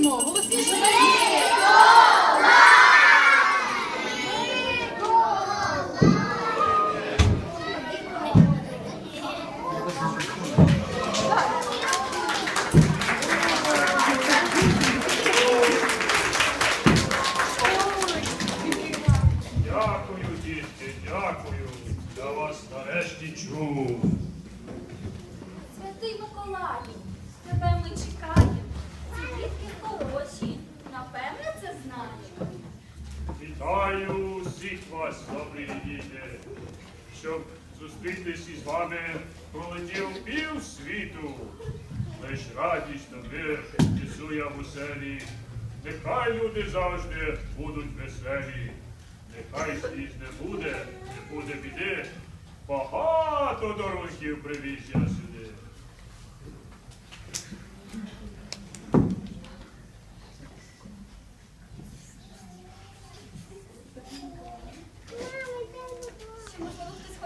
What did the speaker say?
Голоснімо, голосніше. Дякую, дітки, дякую. Я вас нарешті чув. Святий Миколаю, Вітаю всіх вас, добрі діти. Щоб зустрітись із вами, пролетів пів світу. Лиш радість несу я в оселі. Нехай люди завжди будуть веселі. Нехай сліз не буде, не буде біди. Багато дорогів привіз я сюди.